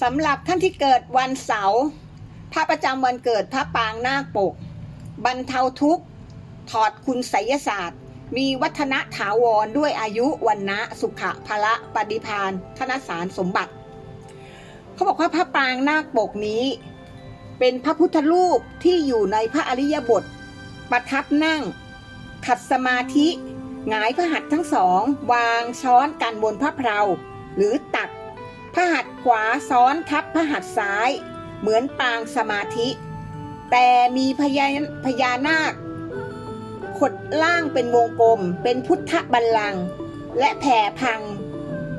สำหรับท่านที่เกิดวันเสาร์พระประจำวันเกิดพระปางนาคปก บรรเทาทุกข์ ถอดคุณไสยศาสตร์ มีวัฒนถาวรด้วยอายุวันนะสุขะพละปฏิพานธนสารสมบัติ เขาบอกว่าพระปางนาคปกนี้ เป็นพระพุทธรูปที่อยู่ในพระอริยบท ประทับนั่ง ขัดสมาธิหงายพระหัตถ์ทั้งสอง วางช้อนกันบนพระเพลาหรือตัก พระหัตถ์ขวาซ้อนทับพระหัตถ์ซ้าย เหมือนปางสมาธิ แต่มีพญาพญานาค ขดล่างเป็นวงกลม เป็นพุทธบัลลังก์และแผ่พัง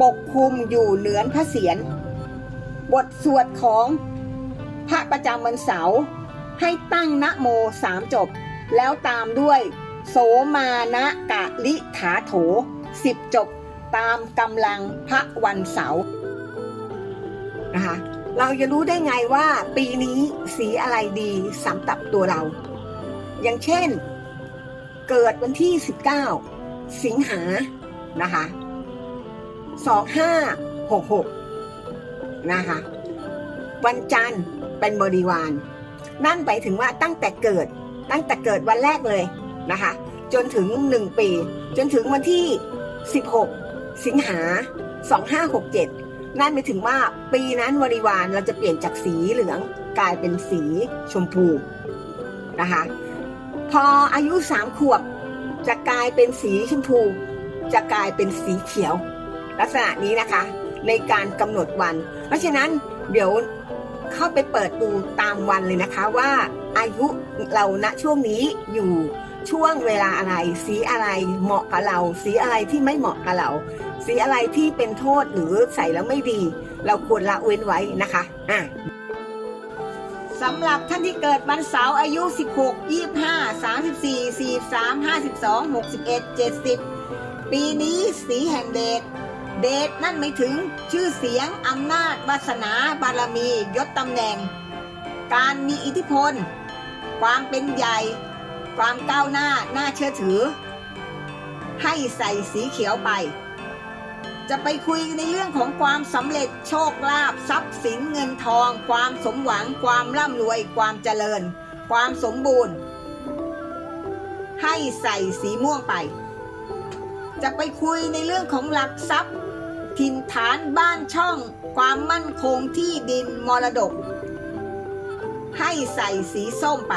ปกคลุมอยู่เหนือพระเศียรบทสวดของพระประจำวันเสาร์ให้ตั้งนะโมสามจบ แล้วตามด้วยโสมานะกะลิถาโถสิบจบตามกำลังพระวันเสาร์ นะคะ เราจะรู้ได้ไงว่าปีนี้สีอะไรดีสำหรับตัวเรา อย่างเช่น เกิดวันที่ 19 สิงหานะคะ2566นะคะวันจันทร์เป็นบริวาร นั่นไปถึงว่าตั้งแต่เกิดตั้งแต่เกิดวันแรกเลยนะคะ จนถึง 1 ปี จนถึงวันที่ 16 สิงหา 2567 นั่นไปถึงว่าปีนั้นบริวารเราจะเปลี่ยนจากสีเหลืองกลายเป็นสีชมพูนะคะพออายุสามขวบจะกลายเป็นสีชมพู จะกลายเป็นสีเขียว ลักษณะนี้นะคะในการกำหนดวัน เพราะฉะนั้นเดี๋ยวเข้าไปเปิดดูตามวันเลยนะคะว่าอายุเราณช่วงนี้อยู่ ช่วงเวลาอะไร สีอะไรเหมาะกับเรา สีอะไรที่ไม่เหมาะกับเรา สีอะไรที่เป็นโทษหรือใส่แล้วไม่ดี เราควรละเว้นไว้นะคะอะสำหรับท่านที่เกิดวันเสาร์อายุ 16 25 34 43 52 61 70 ปีนี้สีแห่งเดชเดชนั่นไม่ถึงชื่อเสียงอำนาจวาสนาบารมียศตำแหน่ง การมีอิทธิพล ความเป็นใหญ่ ความก้าวหน้าน่าเชื่อถือ ให้ใส่สีเขียวไป จะไปคุยในเรื่องของความสำเร็จโชคลาภทรัพย์สินเงินทอง ความสมหวัง ความร่ำรวย ความเจริญ ความสมบูรณ์ ให้ใส่สีม่วงไป จะไปคุยในเรื่องของหลักทรัพย์ ถิ่นฐานบ้านช่อง ความมั่นคงที่ดินมรดก ให้ใส่สีส้มไป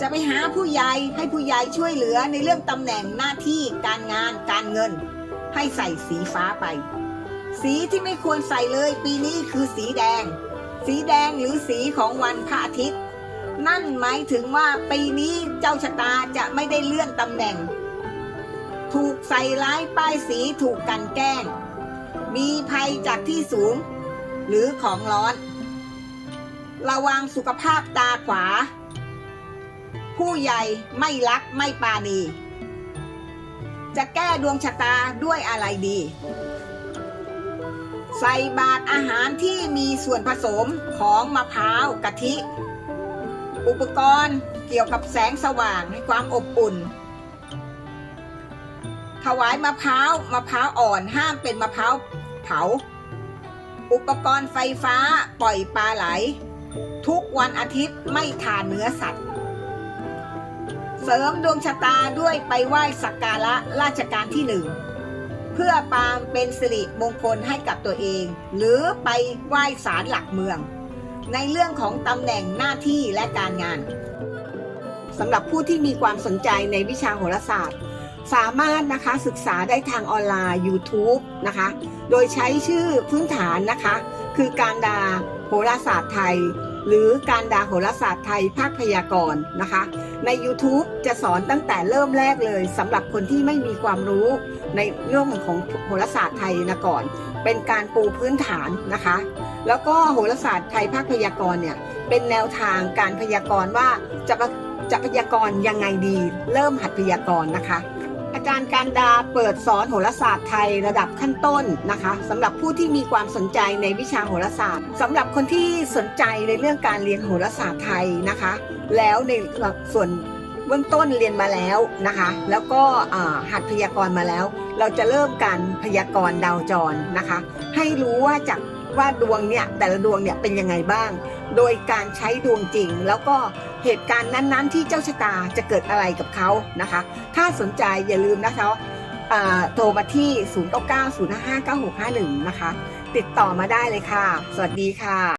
จะไปหาผู้ใหญ่ให้ผู้ใหญ่ช่วยเหลือในเรื่องตำแหน่งหน้าที่การงานการเงิน ให้ใส่สีฟ้าไป สีที่ไม่ควรใส่เลยปีนี้คือสีแดง สีแดงหรือสีของวันพระอาทิตย์ นั่นหมายถึงว่าปีนี้เจ้าชะตาจะไม่ได้เลื่อนตำแหน่ง ถูกใส่ร้ายป้ายสีถูกกันแกล้ง มีภัยจากที่สูง หรือของร้อน ระวังสุขภาพตาขวา ผู้ใหญ่ไม่รักไม่ปาณี จะแก้ดวงชะตาด้วยอะไรดี ใส่บาตรอาหารที่มีส่วนผสมของมะพร้าวกะทิ อุปกรณ์เกี่ยวกับแสงสว่างให้ความอบอุ่น ถวายมะพร้าวมะพร้าวอ่อนห้ามเป็นมะพร้าวเผา อุปกรณ์ไฟฟ้าปล่อยปลาไหล ทุกวันอาทิตย์ไม่ทานเนื้อสัตว์ เสริมดวงชะตาด้วยไปไหว้สักการะราชการที่หนึ่งเพื่อปางเป็นสิริมงคลให้กับตัวเอง หรือไปไหว้ศาลหลักเมือง ในเรื่องของตำแหน่งหน้าที่และการงานสำหรับผู้ที่มีความสนใจในวิชาโหราศาสตร์ สามารถนะคะศึกษาได้ทางออนไลน์ YouTube นะคะ โดยใช้ชื่อพื้นฐานนะคะ คือการดาโหราศาสตร์ไทย หรือการดาโหราศาสตร์ไทยภาคพยากรณ์นะคะ ใน YouTube จะสอนตั้งแต่เริ่มแรกเลยสำหรับคนที่ไม่มีความรู้ในเรื่องของโหราศาสตร์ไทยนะก่อน เป็นการปูพื้นฐานนะคะ แล้วก็โหราศาสตร์ไทยภาคพยากรณ์เนี่ยเป็นแนวทางการพยากรณ์ว่าจะจะพยากรณ์ยังไงดี เริ่มหัดพยากรณ์นะคะ อารการดาเปิดสอนโหราศาสตร์ไทยระดับขั้นต้นนะคะสำหรับผู้ที่มีความสนใจในวิชาโหราศาสตร์สำหรับคนที่สนใจในเรื่องการเรียนโหราศาสตร์ไทยนะคะ แล้วในส่วนเบื้องต้นเรียนมาแล้วนะคะ แล้วก็หัดพยากรณ์มาแล้ว เราจะเริ่มการพยากรณ์ดาวจรนะคะ ให้รู้ว่าจากว่าดวงเนี่ยแต่ละดวงเนี่ยเป็นยังไงบ้าง โดยการใช้ดวงจริง แล้วก็เหตุการณ์นั้นๆ ที่เจ้าชะตาจะเกิดอะไรกับเขานะคะ ถ้าสนใจอย่าลืมนะคะอ่าโทรมาที่ 0 9 9 0 5 5 9 6 5 1 นะคะ ติดต่อมาได้เลยค่ะ สวัสดีค่ะ